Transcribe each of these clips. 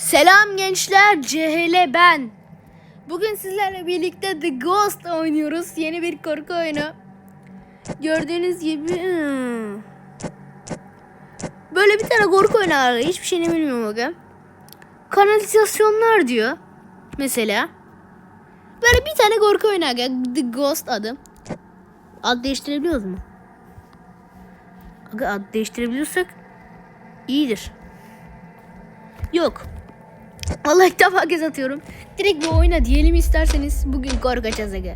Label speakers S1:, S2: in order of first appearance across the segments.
S1: Selam gençler, CHL ben. Bugün sizlerle birlikte The Ghost oynuyoruz. Yeni bir korku oyunu. Gördüğünüz gibi hmm. böyle bir tane korku oyunu var. Hiçbir şeyini bilmiyorum bakın. Kanalizasyonlar diyor. Mesela. Böyle bir tane korku oyunu aga. The Ghost adı. Ad değiştirebiliyoruz mu? Ad değiştirebiliyorsak iyidir. Yok. Vallahi ilk defa kez atıyorum. Direkt bu oyuna diyelim isterseniz bugün korkacağız aga.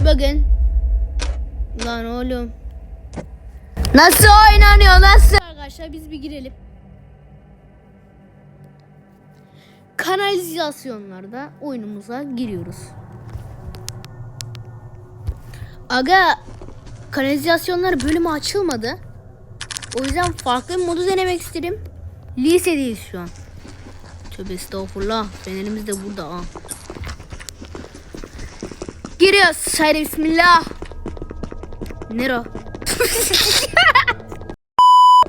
S1: Bugün. Lan oğlum. Nasıl oynanıyor nasıl? Arkadaşlar biz bir girelim. Kanalizasyonlarda oyunumuza giriyoruz. Aga kanalizasyonlar bölümü açılmadı. O yüzden farklı bir modu denemek istedim. Lisedeyiz şu an. Tövbe estağfurullah. Fenerimiz de burada ha. Giriyoruz. Haydi bismillah. Nero.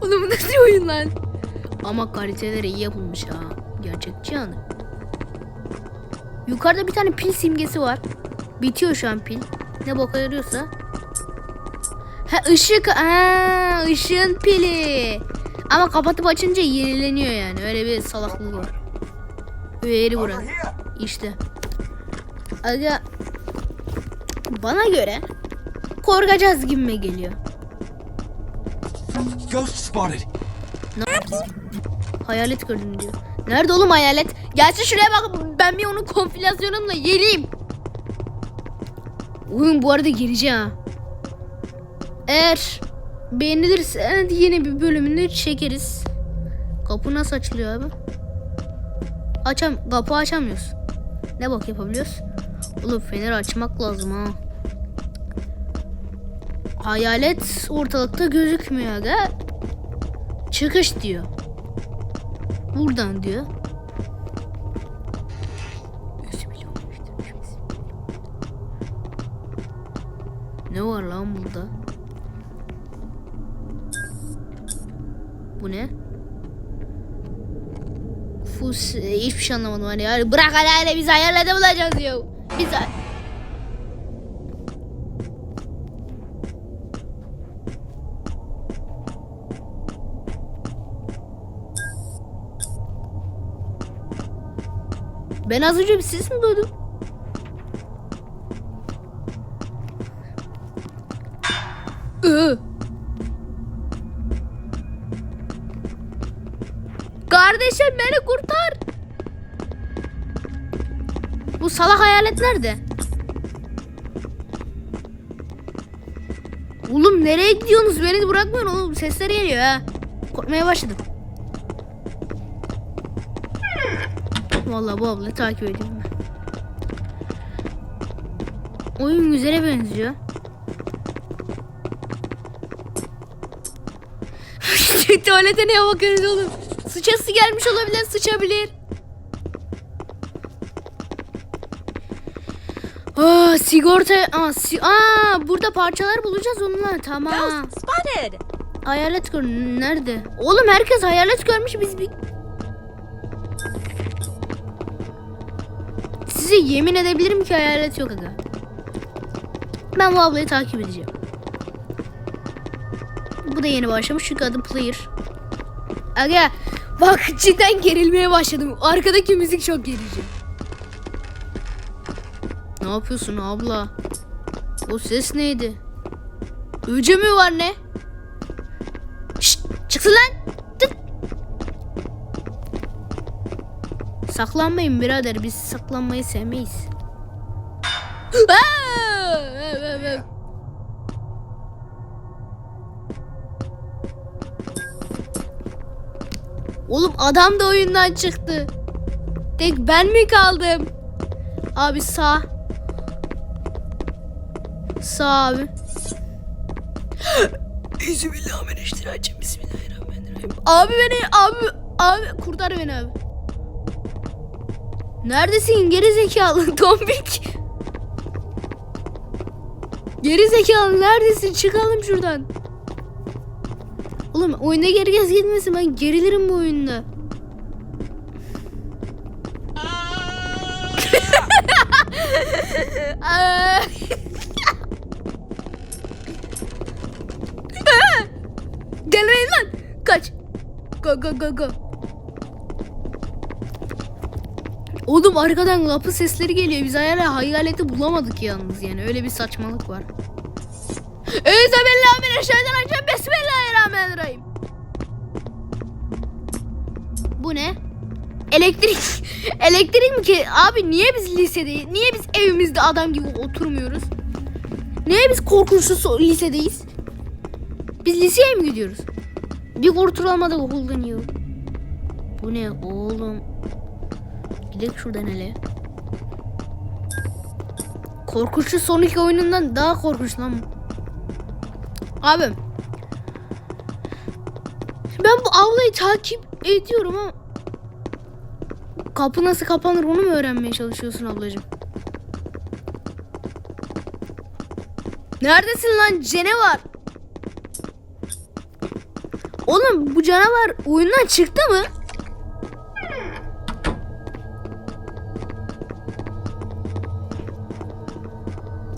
S1: Oğlum bu nasıl oyun lan? Ama kaliteleri iyi yapılmış ha. Gerçekçi yani. Yukarıda bir tane pil simgesi var. Bitiyor şu an pil. Ne boka yarıyorsa. Ha ışık. Ha ışığın pili. Ama kapatıp açınca yenileniyor yani. Öyle bir salaklık var. Üyeri bura. İşte. Aga bana göre korkacağız gibime geliyor.
S2: Ghost spotted.
S1: Ne yapayım? Hayalet gördüm diyor. Nerede oğlum hayalet? Gelsin şuraya bak ben bir onun kompilasyonumla geleyim. Oyun bu arada gireceğim ha. Eğer beğenilirse yeni bir bölümünü çekeriz. Kapı nasıl açılıyor abi? Açam kapı açamıyoruz. Ne bak yapabiliyoruz? Oğlum feneri açmak lazım ha. Hayalet ortalıkta gözükmüyor aga. Çıkış diyor. Buradan diyor. Ne var lan burada? Bu ne? Fus hiçbir şey anlamadım hani yani bırak hadi biz hayalete bulacağız ya. Biz Ben az önce bir ses mi duydum? Iı. Kardeşim beni kurtar. Bu salak hayalet nerede? Oğlum nereye gidiyorsunuz? Beni bırakmayın oğlum. Sesler geliyor ha. Korkmaya başladım. Vallahi bu ablayı takip ediyorum ben. Oyun güzele benziyor. Tuvalete neye bakıyoruz oğlum? Sıçası gelmiş olabilir, sıçabilir. Aa, sigorta... Aa, si Aa, burada parçalar bulacağız onunla. Tamam.
S3: Ghost spotted!
S1: Hayalet gör... Nerede? Oğlum herkes hayalet görmüş biz bir... Size yemin edebilirim ki hayalet yok aga. Ben bu ablayı takip edeceğim. Bu da yeni başlamış çünkü adı Player. Aga bak cidden gerilmeye başladım. Arkadaki müzik çok gerici. Ne yapıyorsun abla? O ses neydi? Öcü mü var ne? Şşt, çıksın lan. Tık. Saklanmayın birader. Biz saklanmayı sevmeyiz. Aa! Oğlum adam da oyundan çıktı. Tek ben mi kaldım? Abi sağ. Sağ abi. Bismillahirrahmanirrahim. Bismillahirrahmanirrahim. Abi beni abi abi kurtar beni abi. Neredesin geri zekalı tombik? Geri zekalı neredesin? Çıkalım şuradan. Oğlum oyuna geri gez gitmesin ben gerilirim bu oyunda. Gelmeyin lan. Kaç. Go go go go. Oğlum arkadan kapı sesleri geliyor. Biz hala hayaleti bulamadık yalnız yani. Öyle bir saçmalık var. Eyzabillahimineşşeytanirracim. Bismillahirrahmanirrahim. Bu ne? Elektrik. Elektrik mi ki? Abi niye biz lisedeyiz? Niye biz evimizde adam gibi oturmuyoruz? Niye biz korkunçlu lisedeyiz? Biz liseye mi gidiyoruz? Bir kurtulamadık okuldan ya. Bu ne oğlum? Gidelim şuradan hele. Korkunçlu Sonic oyunundan daha korkunç lan. Abim. Ben bu avlayı takip ediyorum ama kapı nasıl kapanır onu mu öğrenmeye çalışıyorsun ablacığım? Neredesin lan canavar? Oğlum bu canavar oyundan çıktı mı?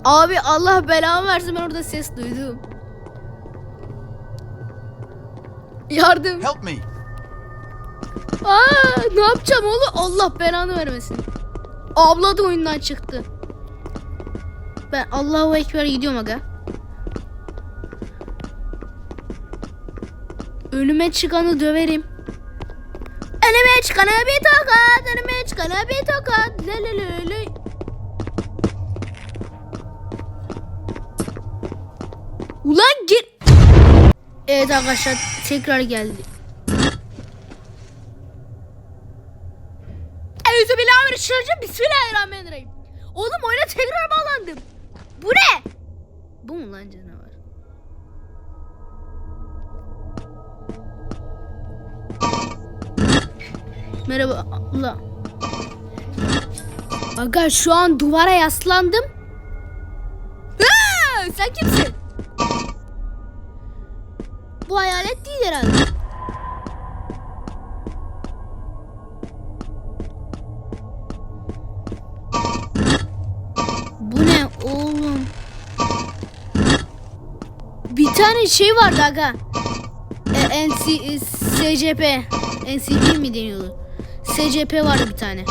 S1: Abi Allah belamı versin ben orada ses duydum. Yardım.
S2: Help me.
S1: Aa, ne yapacağım oğlum? Allah belanı vermesin. Abla da oyundan çıktı. Ben Allahu Ekber gidiyorum aga. Önüme çıkanı döverim. Önüme çıkana bir tokat, önüme çıkana bir tokat. Le le le le. Ulan gir. Evet arkadaşlar tekrar geldi. Euzubillahimineşşeytanirracim. Bismillahirrahmanirrahim. Oğlum oyuna tekrar bağlandım. Bu ne? Bu mu lan canavar? Merhaba Allah. Aga şu an duvara yaslandım. Aa, sen kimsin? Bu hayalet değil herhalde. Bu ne oğlum? Bir tane şey vardı aga. E, NC, e, SCP. NCP mi deniyordu? SCP vardı bir tane.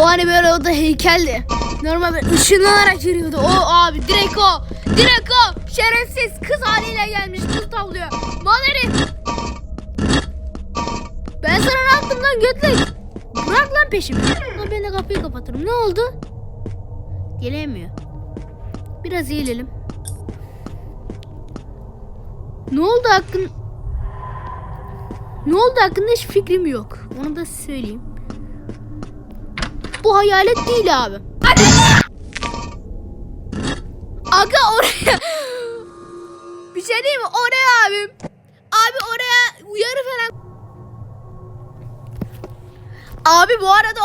S1: O hani böyle o da heykeldi. Normal böyle ışınlanarak yürüyordu. O abi direkt o. Direkt o. Şerefsiz kız haliyle gelmiş. Kız tavlıyor. Mal herif. Ben sana ne yaptım lan götlek? Bırak lan peşimi. Lan ben de kapıyı kapatırım. Ne oldu? Gelemiyor. Biraz eğilelim. Ne oldu hakkın... Ne oldu hakkında hiç fikrim yok. Onu da söyleyeyim. Bu hayalet değil abi. Hadi. Aga oraya... Bir şey diyeyim mi? Oraya abim. Abi oraya uyarı falan... Abi bu arada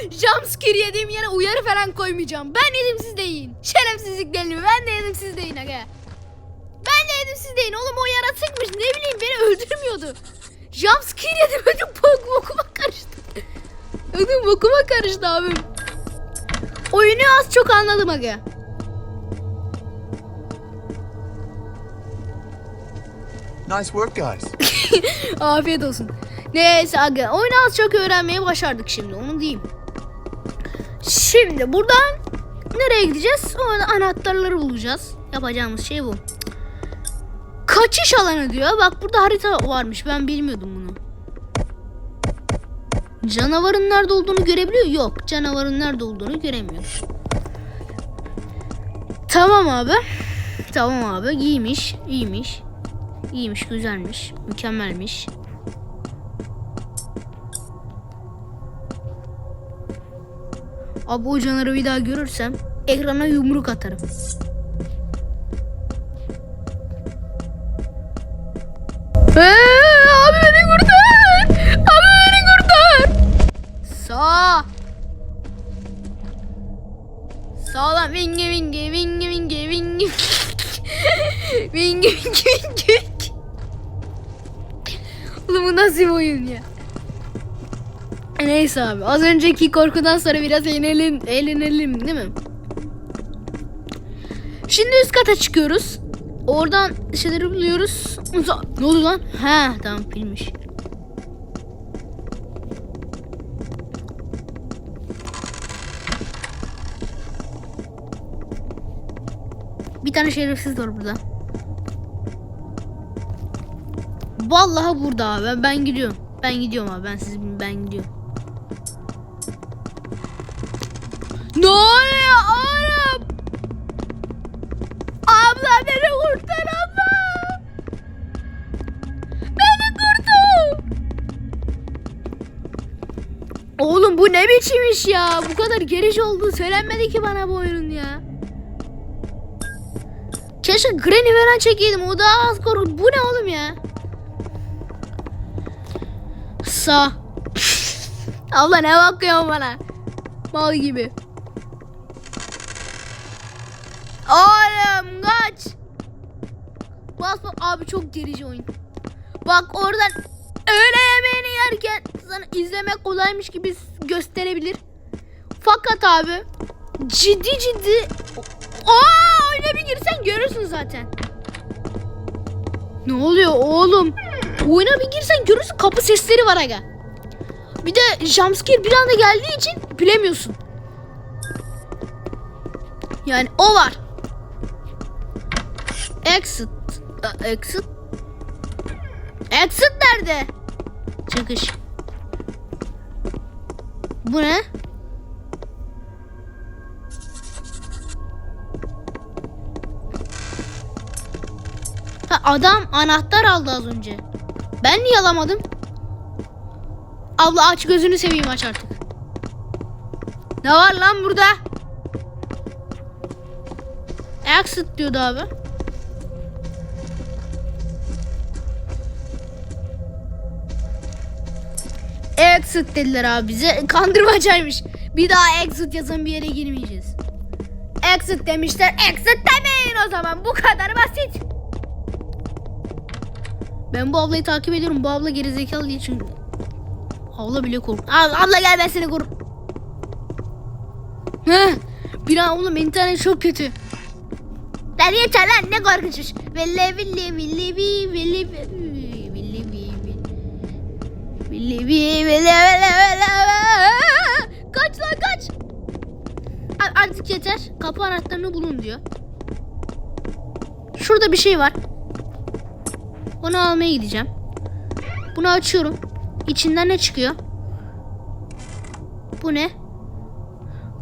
S1: jumpscare yediğim yere uyarı falan koymayacağım. Ben yedim siz de yiyin. Şerefsizlik değil mi? Ben de yedim siz de yiyin aga. Ben de yedim siz de yiyin. Oğlum o yaratıkmış. Ne bileyim beni öldürmüyordu. Jumpscare yedim. Ödüm bok bokuma karıştı. Ödüm bokuma karıştı abim. Oyunu az çok anladım aga.
S2: Nice work, guys.
S1: Afiyet olsun. Neyse aga oyunu az çok öğrenmeye başardık şimdi onu diyeyim. Şimdi buradan nereye gideceğiz? Orada anahtarları bulacağız. Yapacağımız şey bu. Kaçış alanı diyor. Bak burada harita varmış. Ben bilmiyordum bunu. Canavarın nerede olduğunu görebiliyor. Yok. Canavarın nerede olduğunu göremiyor. Tamam abi. Tamam abi. İyiymiş. iyiymiş. İyiymiş, güzelmiş, mükemmelmiş. Abi o canavarı bir daha görürsem ekrana yumruk atarım. Ee, abi beni kurtar! Abi beni kurtar! Sağ. Sağlam vingi vingi vingi vingi vingi vingi vingi vingi Oğlum bu nasıl bir oyun ya? Neyse abi az önceki korkudan sonra biraz eğlenelim, eğlenelim değil mi? Şimdi üst kata çıkıyoruz. Oradan şeyleri buluyoruz. Ne oldu lan? Ha tamam filmmiş. Bir tane şerefsiz var burada. Vallahi burada abi. Ben gidiyorum. Ben gidiyorum abi. Ben siz ben gidiyorum. Ne oluyor oğlum? Abla beni kurtar abla. Beni kurtar. Oğlum bu ne biçim iş ya? Bu kadar gerici olduğu söylenmedi ki bana bu oyunun ya. Keşke Granny falan çekeydim. O daha az korku. Bu ne oğlum ya? Sağ. Abla ne bakıyorsun bana? Mal gibi. Oğlum kaç. Bas bas. Abi çok gerici oyun. Bak oradan öğle yemeğini yerken sana izlemek kolaymış gibi gösterebilir. Fakat abi ciddi ciddi Aa oyuna bir girsen görürsün zaten. Ne oluyor oğlum? Oyuna bir girsen görürsün kapı sesleri var aga. Bir de jumpscare bir anda geldiği için bilemiyorsun. Yani o var. Exit. Exit. Exit nerede? Çıkış. Bu ne? Ha, adam anahtar aldı az önce. Ben niye alamadım? Abla aç gözünü seveyim aç artık. Ne var lan burada? Exit diyordu abi. Exit dediler abi bize. Kandırmacaymış. Bir daha exit yazan bir yere girmeyeceğiz. Exit demişler. Exit demeyin o zaman. Bu kadar basit. Ben bu ablayı takip ediyorum. Bu abla gerizekalı değil çünkü. Abla bile kork. Abla, gel ben seni. Heh. Bir an oğlum internet çok kötü. Lan yeter lan ne korkunçmuş. Velle ville ville vi ville vi ville vi ville vi ville ville ville Kaç lan kaç. Artık yeter. Kapı anahtarını bulun diyor. Şurada bir şey var. Onu almaya gideceğim. Bunu açıyorum. İçinden ne çıkıyor? Bu ne?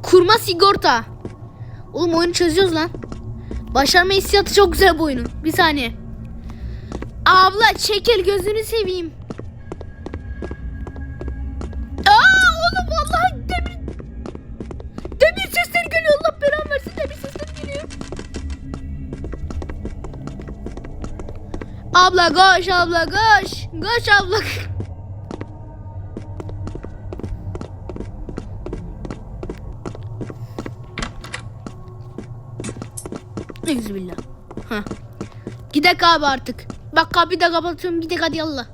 S1: Kurma sigorta. Oğlum oyunu çözüyoruz lan. Başarma hissiyatı çok güzel bu oyunun. Bir saniye. Abla çekil gözünü seveyim. Abla koş abla koş. Koş abla. Bismillah. Ha. Gidek abi artık. Bak kapıyı da kapatıyorum. Gidek hadi yallah.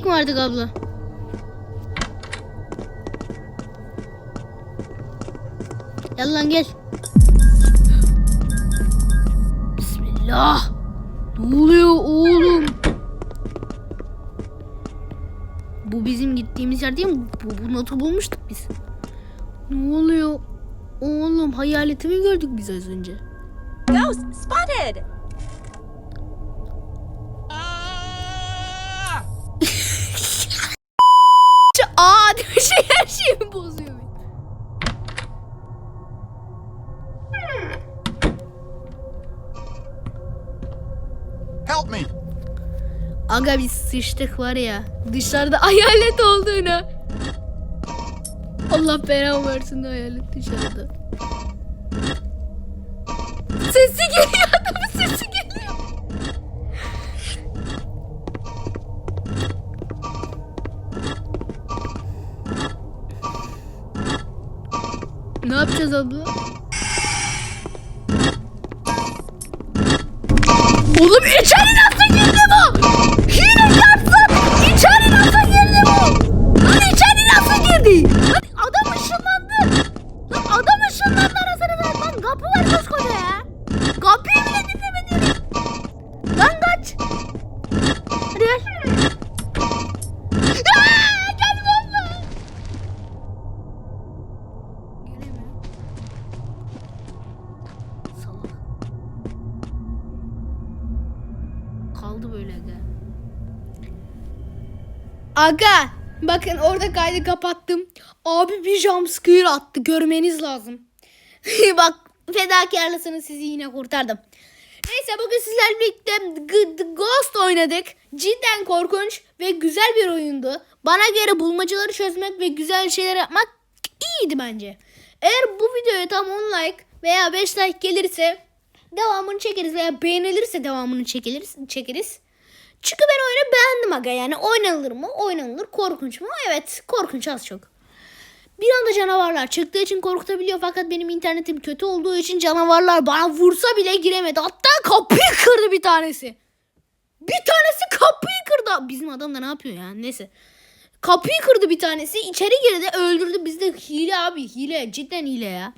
S1: Gidek mi artık abla? Gel lan gel. Bismillah. Ne oluyor oğlum? Bu bizim gittiğimiz yer değil mi? Bu, bu notu bulmuştuk biz. Ne oluyor? Oğlum hayaleti mi gördük biz az önce?
S3: Ghost spotted!
S1: Aa bir şey her şeyimi bozuyor.
S2: Help me.
S1: Aga biz sıçtık var ya. Dışarıda hayalet olduğunu. Allah belamı versin hayalet dışarıda. Sesi geliyor yapacağız abla? Oğlum içeri Aga bakın orada kaydı kapattım. Abi bir jumpscare attı görmeniz lazım. Bak fedakarlısınız sizi yine kurtardım. Neyse bugün sizlerle birlikte Ghost oynadık. Cidden korkunç ve güzel bir oyundu. Bana göre bulmacaları çözmek ve güzel şeyler yapmak iyiydi bence. Eğer bu videoya tam 10 like veya 5 like gelirse devamını çekeriz veya beğenilirse devamını çekeriz. çekeriz. Çünkü ben oyunu beğendim aga yani oynanılır mı? Oynanılır. Korkunç mu? Evet korkunç az çok. Bir anda canavarlar çıktığı için korkutabiliyor fakat benim internetim kötü olduğu için canavarlar bana vursa bile giremedi. Hatta kapıyı kırdı bir tanesi. Bir tanesi kapıyı kırdı. Bizim adam da ne yapıyor ya? Neyse. Kapıyı kırdı bir tanesi. içeri girdi öldürdü. Bizde hile abi hile. Cidden hile ya.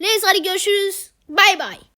S1: Neyse hadi görüşürüz. Bay bay.